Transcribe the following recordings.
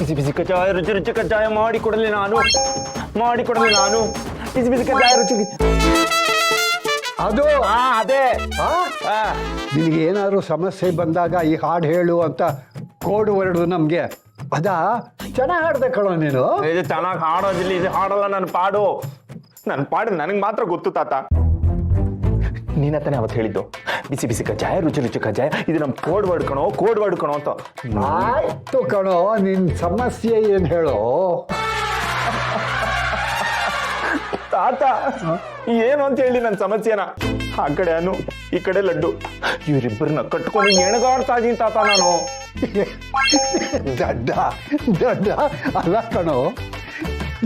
ಬಿಸಿ ಬಿಸಿ ಕಜ್ಜಾಯ ರುಚಿ ರುಚಿ ಕಜ್ಜಾಯ ಮಾಡಿ ಕೊಡಲಿ ನಾನು. ಮಾಡಿ ಕೊಡಲಿ ನಾನು. ಬಿಸಿ ಬಿಸಿ ಕಜ್ಜಾಯ ರುಚಿ ಅದು? ಹಾ ಅದೇ. ನಿನಗೆ ಏನಾದರೂ ಸಮಸ್ಯೆ ಬಂದಾಗ ಈ ಹಾಡು ಹೇಳು ಅಂತ ಕೋಡು ಹೊರಡು ನಮಗೆ. ಅದಾ? ಚೆನ್ನಾಗಿ ಹಾಡ್ದೆ ಕಣೋ ನೀನು. ಇದು ಚೆನ್ನಾಗಿ ಹಾಡೋದಿಲ್ಲ ಇದು ಹಾಡಲ್ಲ ನನ್ನ ಪಾಡು. ನನ್ನ ಪಾಡು ನನಗೆ ಮಾತ್ರ ಗೊತ್ತು ತಾತ. ನೀನತ್ತಾನೆ ಅವತ್ತು ಹೇಳಿದ್ದು. ಬಿಸಿ ಬಿಸಿ ಕಜ್ಜಾಯ ರುಚಿ ರುಚಿ ಕಜ್ಜಾಯ ಇದು ನಮ್ಮ ಕೋಡ್ ವರ್ಡ್ ಕಣೋ ಕೋಡ್ ವರ್ಡ್ ಕಣೋ ಅಂತ. ಆಯ್ತು ಕಣೋ ನಿನ್ ಸಮಸ್ಯೆ ಏನ್ ಹೇಳೋ? ತಾತ ಏನು ಅಂತ ಹೇಳಿ ನನ್ನ ಸಮಸ್ಯೆನ? ಆ ಕಡೆ ಅನು ಈ ಕಡೆ ಲಡ್ಡು. ಇವರಿಬ್ಬರನ್ನ ಕಟ್ಕೊಂಡು ಎಣಗಾಡ್ತಾ ಇದೀನಿ ತಾತ ನಾನು. ದಡ್ಡ ದಡ್ಡ. ಅಲ್ಲ ಕಣೋ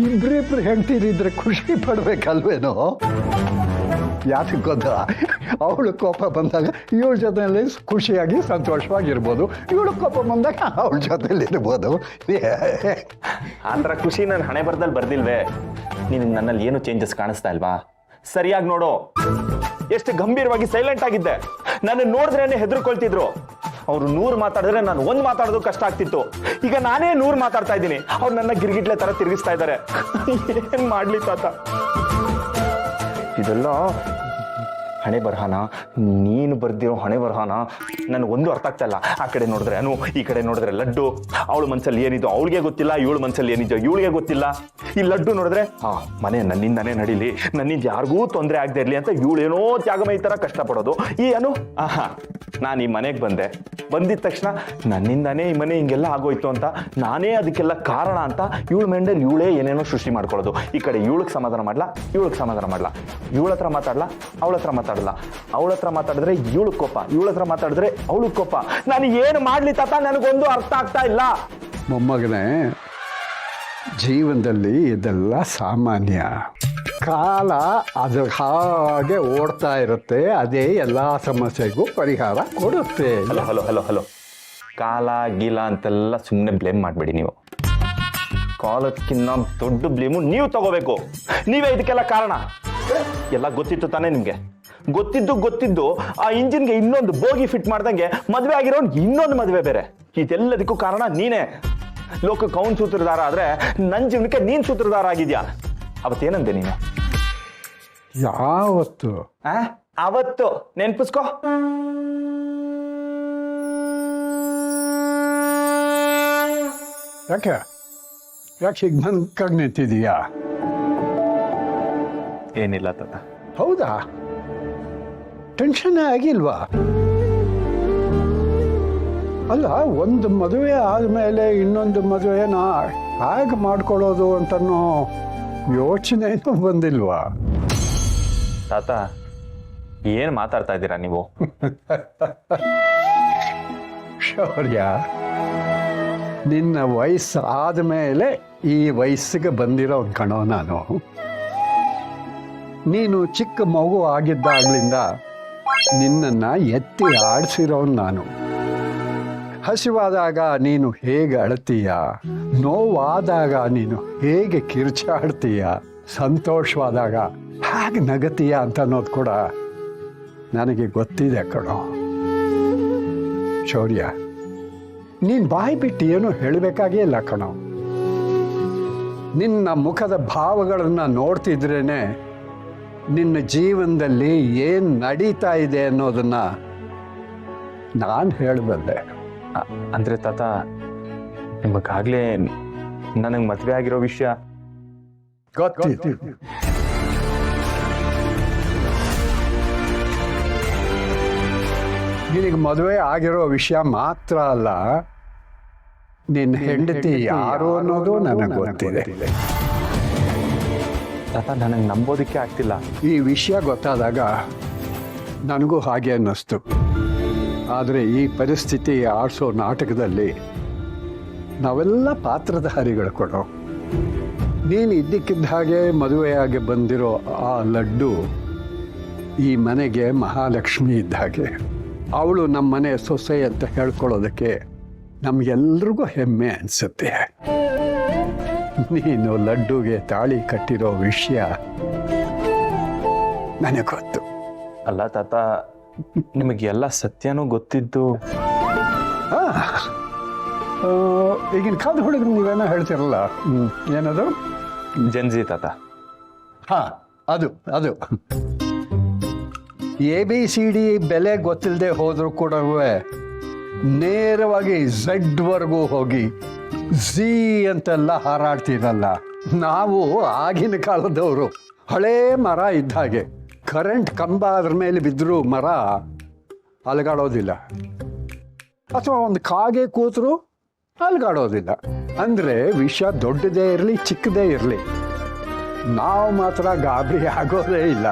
ಇಬ್ರಿಬ್ರು ಹೆಂಡ್ತೀರಿದ್ರೆ ಖುಷಿ ಪಡ್ಬೇಕಲ್ವೇನೋ? ಯಾಕೆ ಗೊತ್ತಾ? ಅವಳು ಕೋಪ ಬಂದಾಗ ಇವಳ ಜೊತೆಯಲ್ಲಿ ಖುಷಿಯಾಗಿ ಸಂತೋಷವಾಗಿರ್ಬೋದು. ಇವಳು ಕೋಪ ಬಂದಾಗ ಅವಳ ಜೊತೆಯಲ್ಲಿ ಇರ್ಬೋದು. ಆ ಥರ ಖುಷಿ ನನ್ನ ಹಣೆ ಬರದಲ್ಲಿ ಬರ್ದಿಲ್ವೇ? ನೀನು ನನ್ನಲ್ಲಿ ಏನು ಚೇಂಜಸ್ ಕಾಣಿಸ್ತಾ ಇಲ್ವಾ? ಸರಿಯಾಗಿ ನೋಡು. ಎಷ್ಟು ಗಂಭೀರವಾಗಿ ಸೈಲೆಂಟ್ ಆಗಿದ್ದೆ. ನನ್ನ ನೋಡಿದ್ರೇನೆ ಹೆದರ್ಕೊಳ್ತಿದ್ರು. ಅವರು ನೂರು ಮಾತಾಡಿದ್ರೆ ನಾನು ಒಂದು ಮಾತಾಡೋದು ಕಷ್ಟ ಆಗ್ತಿತ್ತು. ಈಗ ನಾನೇ ನೂರು ಮಾತಾಡ್ತಾ ಇದ್ದೀನಿ. ಅವ್ರು ನನ್ನ ಗಿರ್ಗಿಟ್ಲೆ ತರ ತಿರುಗಿಸ್ತಾ ಇದ್ದಾರೆ. ಏನ್ ಮಾಡ್ಲಿ ತಾತ? ಇದೆಲ್ಲ ಹಣೆ ಬರಹನ? ನೀನು ಬರ್ದಿರೋ ಹಣೆ ಬರಹನ? ಒಂದು ಅರ್ಥ ಆಗ್ತಾ ಇಲ್ಲ. ಆ ಕಡೆ ನೋಡಿದ್ರೆ ಅನು, ಈ ಕಡೆ ನೋಡಿದ್ರೆ ಲಡ್ಡು. ಅವಳ ಮನಸ್ಸಲ್ಲಿ ಏನಿದೋ ಅವಳಿಗೆ ಗೊತ್ತಿಲ್ಲ, ಇವಳು ಮನಸ್ಸಲ್ಲಿ ಏನಿದೋ ಇವಳಿಗೆ ಗೊತ್ತಿಲ್ಲ. ಈ ಲಡ್ಡು ನೋಡಿದ್ರೆ, ಹಾ, ಮನೆ ನನ್ನಿಂದಾನೇ ನಡೀಲಿ. ನನ್ನಿಂದ ಯಾರಿಗೂ ತೊಂದರೆ ಆಗದೆ ಇರಲಿ ಅಂತ ಇವಳೇನೋ ತ್ಯಾಗಮಯ ಥರ ಕಷ್ಟಪಡೋದು. ಈ ಅನು, ಆಹಾ, ನಾನು ಈ ಮನೆಗೆ ಬಂದೆ. ಬಂದಿದ ತಕ್ಷಣ ನನ್ನಿಂದಾನೇ ಈ ಮನೆ ಹಿಂಗೆಲ್ಲ ಆಗೋಯ್ತು ಅಂತ, ನಾನೇ ಅದಕ್ಕೆಲ್ಲ ಕಾರಣ ಅಂತ ಇವಳ ಮೆಂಡಲ್ಲಿ ಇವಳೇ ಏನೇನೋ ಸೃಷ್ಟಿ ಮಾಡ್ಕೊಳ್ಳೋದು. ಈ ಕಡೆ ಇವಳಿಗೆ ಸಮಾಧಾನ ಮಾಡ್ಲಾ? ಇವಳಿಗೆ ಸಮಾಧಾನ ಮಾಡ್ಲಾ? ಇವಳ ಹತ್ರ ಮಾತಾಡ್ಲಾ? ಅವಳ ಹತ್ರ ಮಾತಾಡಲ್ಲ ಅವಳ ಹತ್ರ ಮಾತಾಡಿದ್ರೆ ಇವಳು ಕೋಪ ಇವಳ ಹತ್ರ ಮಾತಾಡಿದ್ರೆ ಅವಳು ಕೋಪ. ನಾನು ಏನು ಮಾಡ್ಲಿ ತಾತ? ನನಗೊಂದು ಅರ್ಥ ಆಗ್ತಾ ಇಲ್ಲ. ಮೊಮ್ಮಗನೇ ಜೀವನದಲ್ಲಿ ಇದೆಲ್ಲ ಸಾಮಾನ್ಯ. ಕಾಲ ಅದ್ರ ಹಾಗೆ ಓಡ್ತಾ ಇರುತ್ತೆ ಅದೇ ಎಲ್ಲ ಸಮಸ್ಯೆಗೂ ಪರಿಹಾರ ಕೊಡುತ್ತೆ. Hello hello hello hello. ಕಾಲ ಗೀಲ ಅಂತೆಲ್ಲ ಸುಮ್ಮನೆ ಬ್ಲೇಮ್ ಮಾಡಬೇಡಿ ನೀವು. ಕಾಲಕ್ಕಿನ್ನ ದೊಡ್ಡ ಬ್ಲೇಮು ನೀವು ತಗೋಬೇಕು. ನೀವೇ ಇದಕ್ಕೆಲ್ಲ ಕಾರಣ. ಎಲ್ಲ ಗೊತ್ತಿತ್ತು ತಾನೇ ನಿಮ್ಗೆ? ಗೊತ್ತಿದ್ದು ಗೊತ್ತಿದ್ದು ಆ ಇಂಜಿನ್ಗೆ ಇನ್ನೊಂದು ಬೋಗಿ ಫಿಟ್ ಮಾಡ್ದಂಗೆ ಮದುವೆ ಆಗಿರೋನ್ ಇನ್ನೊಂದು ಮದುವೆ ಬೇರೆ. ಇದೆಲ್ಲದಕ್ಕೂ ಕಾರಣ ನೀನೇ. ಲೋಕ ಕೌನ್ ಸೂತ್ರಧಾರ ಆದ್ರೆ ನನ್ನ ಜೀವನಕ್ಕೆ ನೀನ್ ಸೂತ್ರಧಾರ ಆಗಿದ್ಯಾ? ಅವತ್ತೇನಂದೆ ನೀನು? ಯಾವತ್ತು? ಆ? ಅವತ್ತು. ನೆನ್ಪಿಸ್ಕೋ. ಯಾಕೆ? ಯಾಕೆ ಹೀಗೆ ಬಂದ್ಕಾಗಿ ನಿಂತಿದೀಯಾ ಏನಿಲ್ಲ ತಾತ. ಹೌದಾ? ಟೆನ್ಷನ್ ಆಗಿಲ್ವಾ? ಅಲ್ಲ ಒಂದು ಮದುವೆ ಆದಮೇಲೆ ಇನ್ನೊಂದು ಮದುವೆನ ಹೇಗೆ ಮಾಡ್ಕೊಳ್ಳೋದು ಅಂತನೋ ಯೋಚನೆನೂ ಬಂದಿಲ್ವಾ? ತಾತ ಏನು ಮಾತಾಡ್ತಾ ಇದ್ದೀರಾ ನೀವು? ಶೌರ್ಯ ನಿನ್ನ ವಯಸ್ಸು ಆದಮೇಲೆ ಈ ವಯಸ್ಸಿಗೆ ಬಂದಿರೋ ಕಣೋ ನಾನು. ನೀನು ಚಿಕ್ಕ ಮಗು ಆಗಿದ್ದಾಗ್ಲಿಂದ ನಿನ್ನನ್ನು ಎತ್ತಿ ಆಡಿಸಿರೋನು ನಾನು. ಹಸಿವಾದಾಗ ನೀನು ಹೇಗೆ ಅಳ್ತೀಯ? ನೋವಾದಾಗ ನೀನು ಹೇಗೆ ಕಿರ್ಚಾಡ್ತೀಯ? ಸಂತೋಷವಾದಾಗ ಹೇಗೆ ನಗತೀಯ ಅಂತ ಅನ್ನೋದು ಕೂಡ ನನಗೆ ಗೊತ್ತಿದೆ ಕಣೋ. ಶೌರ್ಯ, ನೀನು ಬಾಯಿ ಬಿಟ್ಟು ಏನೂ ಹೇಳಬೇಕಾಗೇ ಇಲ್ಲ ಕಣೋ. ನಿನ್ನ ಮುಖದ ಭಾವಗಳನ್ನು ನೋಡ್ತಿದ್ರೇನೆ ನಿನ್ನ ಜೀವನದಲ್ಲಿ ಏನು ನಡೀತಾ ಇದೆ ಅನ್ನೋದನ್ನ ನಾನು ಹೇಳಬಲ್ಲೆ. ಅಂದರೆ ತಾತ ನಿಮಗಾಗಲೇ ನನಗೆ ಮದುವೆ ಆಗಿರೋ ವಿಷಯ? ಗೊತ್ತಿತ್ತು. ನಿನಗೆ ಮದುವೆ ಆಗಿರೋ ವಿಷಯ ಮಾತ್ರ ಅಲ್ಲ ನಿನ್ನ ಹೆಂಡತಿ ಯಾರು ಅನ್ನೋದು ನನಗೆ ಗೊತ್ತಿದೆ. ತಾತ ನನಗೆ ನಂಬೋದಕ್ಕೆ ಆಗ್ತಿಲ್ಲ. ಈ ವಿಷಯ ಗೊತ್ತಾದಾಗ ನನಗೂ ಹಾಗೆ ಅನ್ನಿಸ್ತು. ಆದರೆ ಈ ಪರಿಸ್ಥಿತಿ ಆಡಿಸೋ ನಾಟಕದಲ್ಲಿ ನಾವೆಲ್ಲ ಪಾತ್ರಧಾರಿಗಳು ಕೊಡೋ. ನೀನು ಇದ್ದಕ್ಕಿದ್ದ ಹಾಗೆ ಮದುವೆಯಾಗಿ ಬಂದಿರೋ ಆ ಲಡ್ಡು ಈ ಮನೆಗೆ ಮಹಾಲಕ್ಷ್ಮಿ ಇದ್ದ ಹಾಗೆ. ಅವಳು ನಮ್ಮ ಮನೆ ಸೊಸೆ ಅಂತ ಹೇಳ್ಕೊಳ್ಳೋದಕ್ಕೆ ನಮಗೆಲ್ರಿಗೂ ಹೆಮ್ಮೆ ಅನಿಸುತ್ತೆ. ನೀನು ಲಡ್ಡುಗೆ ತಾಳಿ ಕಟ್ಟಿರೋ ವಿಷಯ ನನಗೆ ಗೊತ್ತು. ಅಲ್ಲ ತಾತ ನಿಮಗೆಲ್ಲ ಸತ್ಯನೂ ಗೊತ್ತಿದ್ದು? ಈಗಿನ ಕಾದು ಹುಡುಗರು ನೀವೇನೋ ಹೇಳ್ತಿರಲ್ಲ. ಹ್ಮ್, ಏನದು? ಜನ್ಜಿ ತಾತ. ಹಾ ಅದು ಅದು. ಎ ಬಿ ಸಿ ಡಿ ಬೆಲೆ ಗೊತ್ತಿಲ್ಲದೆ ಹೋದರೂ ಕೂಡ ನೇರವಾಗಿ ಝಡ್ವರೆಗೂ ಹೋಗಿ ಝೀ ಅಂತೆಲ್ಲ ಹಾರಾಡ್ತೀರಲ್ಲ ನಾವು ಆಗಿನ ಕಾಲದವರು. ಹಳೇ ಮರ ಇದ್ದ ಹಾಗೆ. ಕರೆಂಟ್ ಕಂಬ ಅದ್ರ ಮೇಲೆ ಬಿದ್ದರೂ ಮರ ಅಲಗಾಡೋದಿಲ್ಲ. ಅಥವಾ ಒಂದು ಕಾಗೆ ಕೂತರು ಅಲ್ಗಾಡೋದಿಲ್ಲ. ಅಂದರೆ ವಿಷ ದೊಡ್ಡದೇ ಇರಲಿ, ಚಿಕ್ಕದೇ ಇರಲಿ. ನಾವು ಮಾತ್ರ ಗಾಬರಿ ಆಗೋದೇ ಇಲ್ಲ.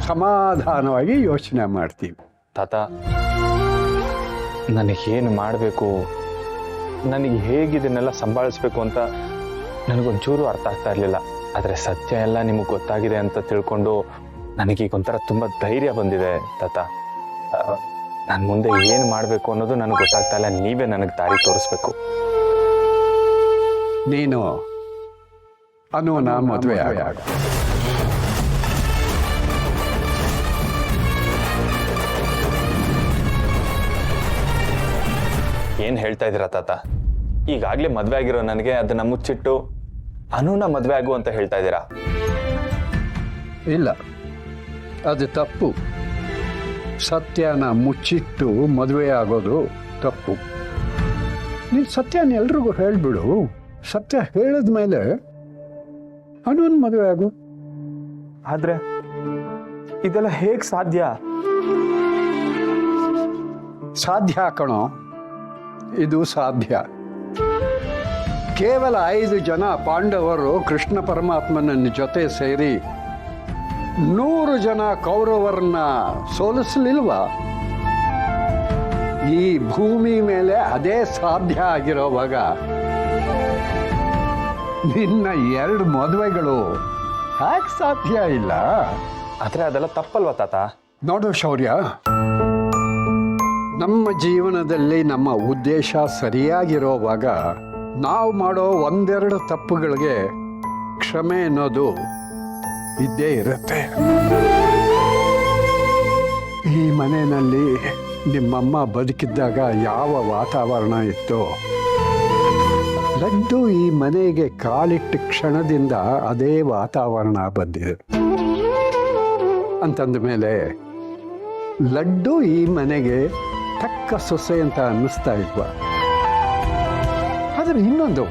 ಸಮಾಧಾನವಾಗಿ ಯೋಚನೆ ಮಾಡ್ತೀವಿ. ತಾತ, ನನಗೇನು ಮಾಡಬೇಕು? ನನಗೆ ಹೇಗಿದನ್ನೆಲ್ಲ ಸಂಭಾಳಿಸ್ಬೇಕು ಅಂತ ನನಗೊಂಚೂರು ಅರ್ಥ ಆಗ್ತಾ ಇರಲಿಲ್ಲ. ಆದರೆ ಸತ್ಯ ಎಲ್ಲ ನಿಮಗೆ ಗೊತ್ತಾಗಿದೆ ಅಂತ ತಿಳ್ಕೊಂಡು ನನಗೀಗ ಒಂಥರ ತುಂಬ ಧೈರ್ಯ ಬಂದಿದೆ, ತಾತ. ನಾನು ಮುಂದೆ ಏನು ಮಾಡಬೇಕು ಅನ್ನೋದು ನನಗೆ ಗೊತ್ತಾಗ್ತಾ ಇಲ್ಲ. ನೀವೇ ನನಗೆ ದಾರಿ ತೋರಿಸ್ಬೇಕು. ನೀನು ಅನುವನ ಮದುವೆ ಆಗ ಏನು ಹೇಳ್ತಾ ಇದ್ದೀರಾ ತಾತ? ಈಗಾಗಲೇ ಮದುವೆ ಆಗಿರೋ ನನಗೆ ಅದನ್ನು ಮುಚ್ಚಿಟ್ಟು ಅನುನ ಮದುವೆ ಆಗು ಅಂತ ಹೇಳ್ತಾ ಇದ್ದೀರಾ? ಇಲ್ಲ ಅದು ತಪ್ಪು. ಸತ್ಯನ ಮುಚ್ಚಿಟ್ಟು ಮದುವೆ ಆಗೋದು ತಪ್ಪು. ನೀನು ಸತ್ಯನ ಎಲ್ರಿಗೂ ಹೇಳ್ಬಿಡು. ಸತ್ಯ ಹೇಳಿದ ಮೇಲೆ ಅನೂನ್ ಮದುವೆ ಆಗು. ಆದ್ರೆ ಇದೆಲ್ಲ ಹೇಗೆ ಸಾಧ್ಯ? ಸಾಧ್ಯ ಕಣೋ ಇದು ಸಾಧ್ಯ. ಕೇವಲ ಐದು ಜನ ಪಾಂಡವರು ಕೃಷ್ಣ ಪರಮಾತ್ಮನ ಜೊತೆ ಸೇರಿ ನೂರು ಜನ ಕೌರವರನ್ನ ಸೋಲಿಸಲಿಲ್ವಾ? ಈ ಭೂಮಿ ಮೇಲೆ ಅದೇ ಸಾಧ್ಯ ಆಗಿರೋವಾಗ ನಿನ್ನ ಎರಡು ಮದುವೆಗಳು ಹ್ಯಾಕ್ ಸಾಧ್ಯ ಇಲ್ಲ. ಆದ್ರೆ ಅದೆಲ್ಲ ತಪ್ಪಲ್ವಾ ತಾತ? ನೋಡು ಶೌರ್ಯ. ನಮ್ಮ ಜೀವನದಲ್ಲಿ ನಮ್ಮ ಉದ್ದೇಶ ಸರಿಯಾಗಿರೋವಾಗ ನಾವು ಮಾಡೋ ಒಂದೆರಡು ತಪ್ಪುಗಳಿಗೆ ಕ್ಷಮೆ ಅನ್ನೋದು ಇದ್ದೇ ಇರುತ್ತೆ. ಈ ಮನೆಯಲ್ಲಿ ನಿಮ್ಮಮ್ಮ ಬದುಕಿದ್ದಾಗ ಯಾವ ವಾತಾವರಣ ಇತ್ತು, ಲಡ್ಡು ಈ ಮನೆಗೆ ಕಾಲಿಟ್ಟ ಕ್ಷಣದಿಂದ ಅದೇ ವಾತಾವರಣ ಬಂದಿದೆ. ಅಂತಂದ ಮೇಲೆ ಲಡ್ಡು ಈ ಮನೆಗೆ ತಕ್ಕ ಸೊಸೆ ಅಂತ ಅನ್ನಿಸ್ತಾ ಇದ್ವ? ಆದರೆ ಇನ್ನೊಂದು,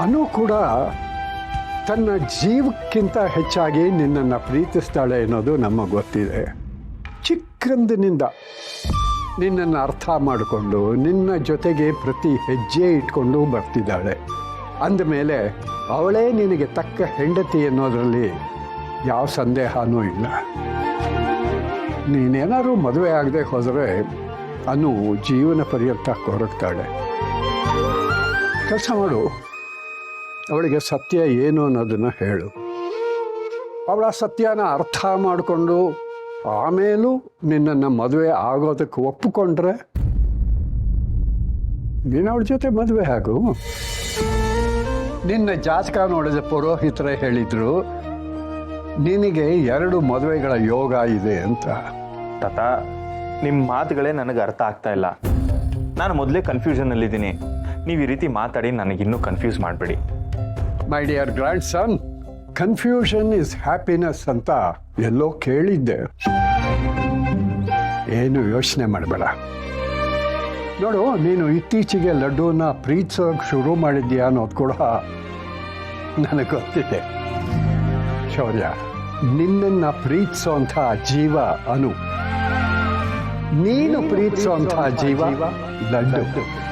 ಅನು ಕೂಡ ತನ್ನ ಜೀವಕ್ಕಿಂತ ಹೆಚ್ಚಾಗಿ ನಿನ್ನನ್ನು ಪ್ರೀತಿಸ್ತಾಳೆ ಅನ್ನೋದು ನಮಗೆ ಗೊತ್ತಿದೆ. ಚಿಕ್ಕಂದಿನಿಂದ ನಿನ್ನನ್ನು ಅರ್ಥ ಮಾಡಿಕೊಂಡು ನಿನ್ನ ಜೊತೆಗೆ ಪ್ರತಿ ಹೆಜ್ಜೆ ಇಟ್ಕೊಂಡು ಬರ್ತಿದ್ದಾಳೆ. ಅಂದಮೇಲೆ ಅವಳೇ ನಿನಗೆ ತಕ್ಕ ಹೆಂಡತಿ ಅನ್ನೋದರಲ್ಲಿ ಯಾವ ಸಂದೇಹನೂ ಇಲ್ಲ. ನೀನೇನಾದ್ರೂ ಮದುವೆ ಆಗದೆ ಹೋದರೆ ಅನು ಜೀವನ ಪರ್ಯಂತ ಕೊರಗ್ತಾಳೆ. ಕೆಲಸ ಮಾಡು. ಅವಳಿಗೆ ಸತ್ಯ ಏನು ಅನ್ನೋದನ್ನು ಹೇಳು. ಅವಳ ಸತ್ಯನ ಅರ್ಥ ಮಾಡಿಕೊಂಡು ಆಮೇಲೂ ನಿನ್ನನ್ನು ಮದುವೆ ಆಗೋದಕ್ಕೆ ಒಪ್ಪಿಕೊಂಡ್ರೆ ನೀನು ಅವಳ ಜೊತೆ ಮದುವೆ ಆಗು. ನಿನ್ನ ಜಾತಕ ನೋಡಿದ ಪುರೋಹಿತರೇ ಹೇಳಿದ್ರು ನಿನಗೆ ಎರಡು ಮದುವೆಗಳ ಯೋಗ ಇದೆ ಅಂತ. ತಾತ ನಿಮ್ಮ ಮಾತುಗಳೇ ನನಗೆ ಅರ್ಥ ಆಗ್ತಾ ಇಲ್ಲ. ನಾನು ಮೊದಲೇ ಕನ್ಫ್ಯೂಷನಲ್ಲಿದ್ದೀನಿ ನೀವು ಈ ರೀತಿ ಮಾತಾಡಿ ನನಗಿನ್ನೂ ಕನ್ಫ್ಯೂಸ್ ಮಾಡಬೇಡಿ. My dear grandson confusion is happiness ಅಂತ ಎಲ್ಲೋ ಕೇಳಿದ್ದೆ. ಏನು ಯೋಚನೆ ಮಾಡಬೇಡ. ನೋಡು ನೀನು ಇತ್ತೀಚೆಗೆ ಲಡ್ಡೂನ ಪ್ರೀತಿಸೋಕೆ ಶುರು ಮಾಡಿದ್ಯಾ ಅನ್ನೋದು ಕೂಡ ನನಗೆ ಗೊತ್ತಿದೆ. ಶೌರ್ಯ ನಿನ್ನ ಪ್ರೀತಿಸೋಂಥ ಜೀವ ಅನು. ನೀನು ಪ್ರೀತಿಸುವಂತ ಜೀವ ಲಡ್ಡು.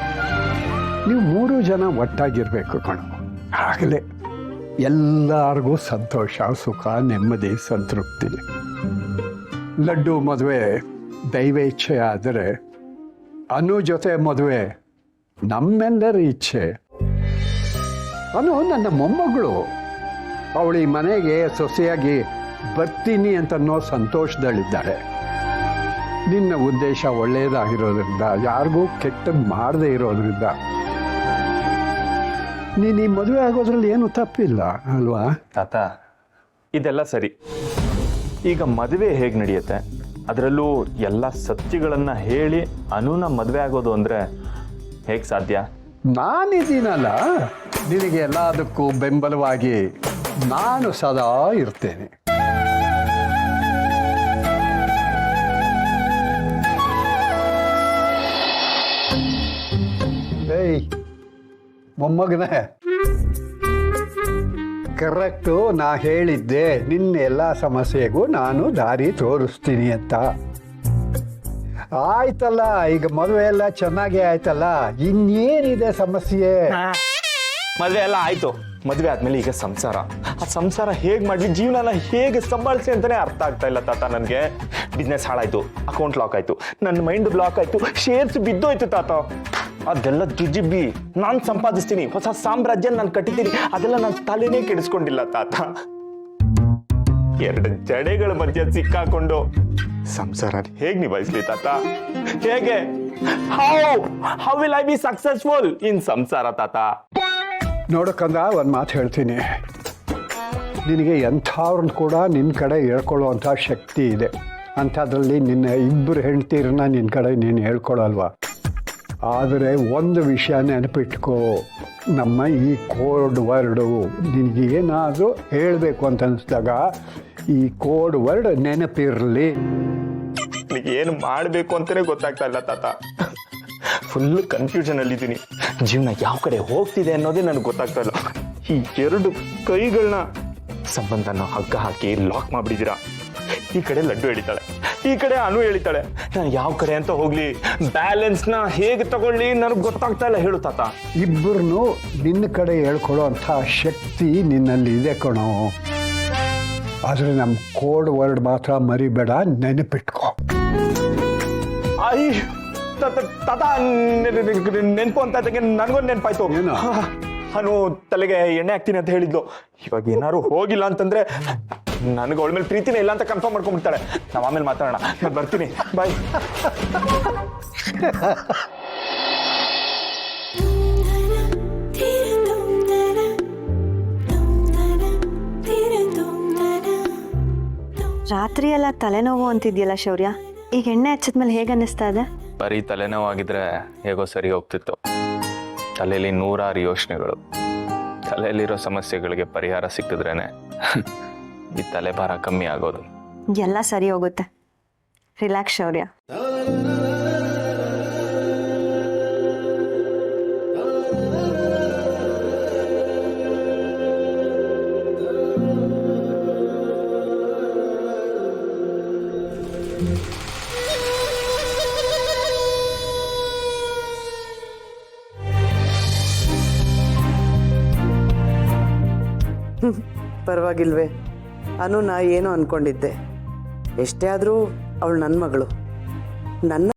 ನೀವು ಮೂರು ಜನ ಒಟ್ಟಾಗಿರ್ಬೇಕು ಕಣು. ಆಗಲೇ ಎಲ್ಲರಿಗೂ ಸಂತೋಷ, ಸುಖ, ನೆಮ್ಮದಿ, ಸಂತೃಪ್ತಿ. ಲಡ್ಡು ಮದುವೆ ದೈವ ಇಚ್ಛೆ ಆದರೆ ಅನು ಜೊತೆ ಮದುವೆ ನಮ್ಮೆಲ್ಲರ ಇಚ್ಛೆ. ಅನು ನನ್ನ ಮೊಮ್ಮಗಳು. ಅವಳು ಈ ಮನೆಗೆ ಸೊಸೆಯಾಗಿ ಬರ್ತೀನಿ ನೋ ಸಂತೋಷದಲ್ಲಿದ್ದಾಳೆ ನಿನ್ನ ಉದ್ದೇಶ ಒಳ್ಳೆಯದಾಗಿರೋದ್ರಿಂದ ಯಾರಿಗೂ ಕೆಟ್ಟದ್ದು ಮಾಡದೇ ಇರೋದ್ರಿಂದ. ನೀನು ಈ ಮದುವೆ ಆಗೋದ್ರಲ್ಲಿ ಏನು ತಪ್ಪಿಲ್ಲ ಅಲ್ವಾ? ತಾತ ಇದೆಲ್ಲ ಸರಿ. ಈಗ ಮದುವೆ ಹೇಗೆ ನಡೆಯುತ್ತೆ? ಅದರಲ್ಲೂ ಎಲ್ಲ ಸತ್ಯಗಳನ್ನು ಹೇಳಿ ಅನುನ ಮದುವೆ ಆಗೋದು ಅಂದರೆ ಹೇಗೆ ಸಾಧ್ಯ? ನಾನಿದ್ದೀನಲ್ಲ. ನಿನಗೆ ಎಲ್ಲದಕ್ಕೂ ಬೆಂಬಲವಾಗಿ ನಾನು ಸದಾ ಇರ್ತೇನೆ. ಏಯ್, ಮೊಮ್ಮಗನೇ. ಕರೆಕ್ಟು, ನಾ ಹೇಳಿದ್ದೆ. ನಿನ್ನ ಎಲ್ಲ ಸಮಸ್ಯೆಗೂ ನಾನು ದಾರಿ ತೋರಿಸ್ತೀನಿ ಅಂತ. ಆಯ್ತಲ್ಲ, ಈಗ ಮದುವೆ ಎಲ್ಲ ಚೆನ್ನಾಗಿ ಆಯ್ತಲ್ಲ? ಇನ್ನೇನಿದೆ ಸಮಸ್ಯೆ? ಮದುವೆ ಎಲ್ಲ ಆಯ್ತು. ಮದ್ವೆ ಆದ್ಮೇಲೆ ಈಗ ಸಂಸಾರ. ಆ ಸಂಸಾರ ಹೇಗ್ ಮಾಡ್ಲಿ ಜೀವನ ಹೇಗೆ ಸಂಭಾಳಿಸಿ ಅಂತಾನೆ ಅರ್ಥ ಆಗ್ತಾ ಇಲ್ಲ ತಾತ ನನ್ಗೆ. ಬಿಸ್ನೆಸ್ ಹಾಳಾಯ್ತು ಅಕೌಂಟ್ ಲಾಕ್ ಆಯ್ತು, ನನ್ನ ಮೈಂಡ್ ಬ್ಲಾಕ್ ಆಯ್ತು ಶೇರ್ಸ್ ಬಿದ್ದೋಯ್ತು ತಾತ. ಅದೆಲ್ಲ ದುಜಿಬ್ಬಿ, ನಾನ್ ಸಂಪಾದಿಸ್ತೀನಿ, ಹೊಸ ಸಾಮ್ರಾಜ್ಯ ನಾನು ಕಟ್ಟಿದ್ದೀನಿ, ಅದೆಲ್ಲ ನನ್ನ ತಲೆನೇ ಕೆಡಿಸ್ಕೊಂಡಿಲ್ಲ ತಾತ. ಎರಡು ಜಡೆಗಳ ಮಧ್ಯೆ ಸಿಕ್ಕಾಕೊಂಡು ಸಂಸಾರ ಹೇಗ್ ನಿಭಾಯಿಸ್ಲಿ ತಾತ? ಹೇಗೆ? How how will I be successful in samsara ತಾತ? ನೋಡಕ್ಕಂದ ಒಂದು ಮಾತು ಹೇಳ್ತೀನಿ. ನಿನಗೆ ಎಂಥವ್ರನ್ನ ಕೂಡ ನಿನ್ನ ಕಡೆ ಹೇಳ್ಕೊಳ್ಳುವಂಥ ಶಕ್ತಿ ಇದೆ. ಅಂಥದ್ರಲ್ಲಿ ನಿನ್ನ ಇಬ್ಬರು ಹೆಂಡ್ತೀರನ್ನ ನಿನ್ನ ಕಡೆ ನೀನು ಹೇಳ್ಕೊಳಲ್ವ ಆದರೆ ಒಂದು ವಿಷಯ ನೆನಪಿಟ್ಕೋ. ನಮ್ಮ ಈ ಕೋಡ್ ವರ್ಡು ನಿನಗೆ ಏನಾದರೂ ಹೇಳಬೇಕು ಅಂತ ಅನಿಸ್ದಾಗ ಈ ಕೋಡ್ ವರ್ಡ್ ನೆನಪಿರಲಿ. ಏನು ಮಾಡಬೇಕು ಅಂತಲೇ ಗೊತ್ತಾಗ್ತಾ ಇಲ್ಲ ತಾತ. ಫುಲ್ ಕನ್ಫ್ಯೂಷನ್ ಅಲ್ಲಿದ್ದೀನಿ. ಜೀವನ ಯಾವ ಕಡೆ ಹೋಗ್ತಿದೆ ಅನ್ನೋದೇ ನನಗೆ ಗೊತ್ತಾಗ್ತಾ ಇಲ್ಲ. ಈ ಎರಡು ಕೈಗಳನ್ನ ಸಂಬಂಧನ ಹಗ್ಗ ಹಾಕಿ ಲಾಕ್ ಮಾಡ್ಬಿಟ್ಟಿದ್ದೀರಾ. ಈ ಕಡೆ ಲಡ್ಡು ಎಳಿತಾಳೆ. ಈ ಕಡೆ ಅನು ಎಳಿತಾಳೆ. ನಾನು ಯಾವ ಕಡೆ ಅಂತ ಹೋಗ್ಲಿ ಬ್ಯಾಲೆನ್ಸ್ನ ಹೇಗೆ ತಗೊಳ್ಳಿ ನನಗೆ ಗೊತ್ತಾಗ್ತಾ ಇಲ್ಲ. ಹೇಳು ತಾತ. ಇಬ್ಬರನ್ನು ನಿನ್ನ ಕಡೆ ಹೇಳ್ಕೊಳ್ಳೋ ಅಂತ ಶಕ್ತಿ ನಿನ್ನಲ್ಲಿ ಇದೆ ಕಣೋ. ಆದರೆ ನಮ್ಮ ಕೋಡ್ ವರ್ಡ್ ಮಾತ್ರ ಮರಿಬೇಡ ನೆನಪಿಟ್ಕೋ. ಐ ತಾತ- ನೆನಪು ಅಂತ ಇದ್ದಂಗೆ ನನಗೊಂದು ನೆನಪಾಯ್ತು? ನಾನು ತಲೆಗೆ ಎಣ್ಣೆ ಹಾಕ್ತೀನಿ ಅಂತ ಹೇಳಿದ್ಲು. ಇವಾಗ ಏನಾದ್ರು ಹೋಗಿಲ್ಲ ಅಂತಂದ್ರೆ ನನಗೆ ಅವಳ ಮೇಲೆ ಪ್ರೀತಿನೇ ಇಲ್ಲ ಅಂತ ಕನ್ಫರ್ಮ್ ಮಾಡ್ಕೊಂಡ್ಬಿಡ್ತಾಳೆ. ನಾವು ಆಮೇಲೆ ಮಾತಾಡೋಣ. ನಾನು ಬರ್ತೀನಿ. ಬಾಯ್ ರಾತ್ರಿ ಎಲ್ಲ ತಲೆನೋವು ಅಂತಿದ್ಯಲ್ಲ ಶೌರ್ಯ? ಈಗ ಎಣ್ಣೆ ಹಚ್ಚಿದ್ಮೇಲೆ ಹೇಗೆ ಅನ್ನಿಸ್ತಾ ಇದೆ? ಬರೀ ತಲೆನೋವಾಗಿದ್ರೆ ಹೇಗೋ ಸರಿ ಹೋಗ್ತಿತ್ತು. ತಲೆಯಲ್ಲಿ ನೂರಾರು ಯೋಚನೆಗಳು. ತಲೆಯಲ್ಲಿರೋ ಸಮಸ್ಯೆಗಳಿಗೆ ಪರಿಹಾರ ಸಿಕ್ಕಿದ್ರೇನೆ ಈ ತಲೆಭಾರ ಕಮ್ಮಿ ಆಗೋದು. ಎಲ್ಲ ಸರಿ ಹೋಗುತ್ತೆ. ರಿಲ್ಯಾಕ್ಸ್ ಶೌರ್ಯ. ಪರವಾಗಿಲ್ವೇ? ಅನು ನಾ ಏನೋ ಅನ್ಕೊಂಡಿದ್ದೆ. ಎಷ್ಟೇ ಆದರೂ ಅವಳು ನನ್ನ ಮಗಳು. ನನ್ನ